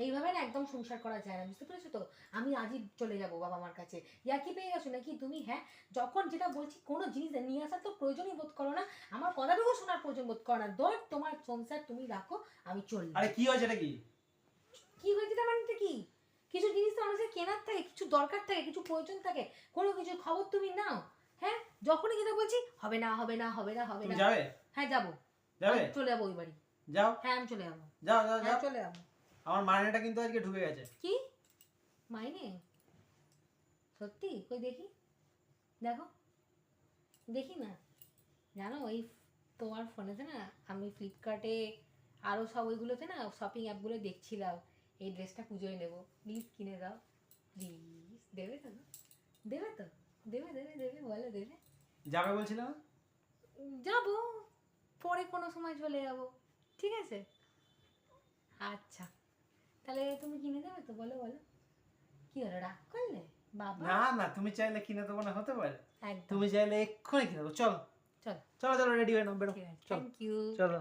এইভাবে না একদম সংসার করা যায় না বুঝতে পেরেছ তো? আমি আজই চলে যাব বাবা মার কাছে। ইয়া কি পেয়ে গেছো নাকি? তুমি হ্যাঁ যখন যেটা বলছি কোনো জিনিস নিয়ে আসার তো প্রয়োজনই বোধ করো না। আমার কথাটুকু শোনার প্রয়োজন বোধ করো না। দর তোমার সংসার তুমি রাখো আমি চললাম আরে কি হয়েছে এটা কি? কি হয়েছে তার মানে কি? কিছু জিনিস তো মানুষের কেনার থাকে কিছু দরকার থাকে কিছু প্রয়োজন থাকে। কোনো কিছু খবর তুমি নাও হ্যাঁ? যখনই যেটা বলছি হবে না হবে না হবে না হবে তুমি না। যাবে? হ্যাঁ যাব। যাবে? চলে যাব ওই বাড়ি। যাও? হ্যাঁ আমি চলে যাব। যাও যাও হ্যাঁ যাও। চলে যাব। আমার মাইনেটা কিন্তু আজকে ঢুকে গেছে। কি? মাইনে? সত্যি? কই দেখি? দেখো। দেখি না। জানো ওই তোমার ফোনেতে না আমি ফ্লিপকার্টে আরও সব ওইগুলোতে না শপিং অ্যাপগুলো দেখছিলাম। এই ড্রেসটা পুজোয় নেব। প্লিজ কিনে দাও। প্লিজ দেবে তো না? দেবে তো? দেবে দেবে দেবে বলো দেবে। যাবে বলছিলাম যাব। পরে কোনো সময় চলে যাব। ঠিক আছে? আচ্ছা। তাহলে তুমি কিনে দেবে তো? বলো বলো। কি হলো রাগ করলে? বাবা। না না তুমি চাইলে কিনে দেবো না হতে পারে। একদম। তুমি চাইলে এক্ষুনি কিনে দেবো। চলো। চলো। চলো চলো রেডি হয়ে নাও বেরো। থ্যাংক ইউ চলো।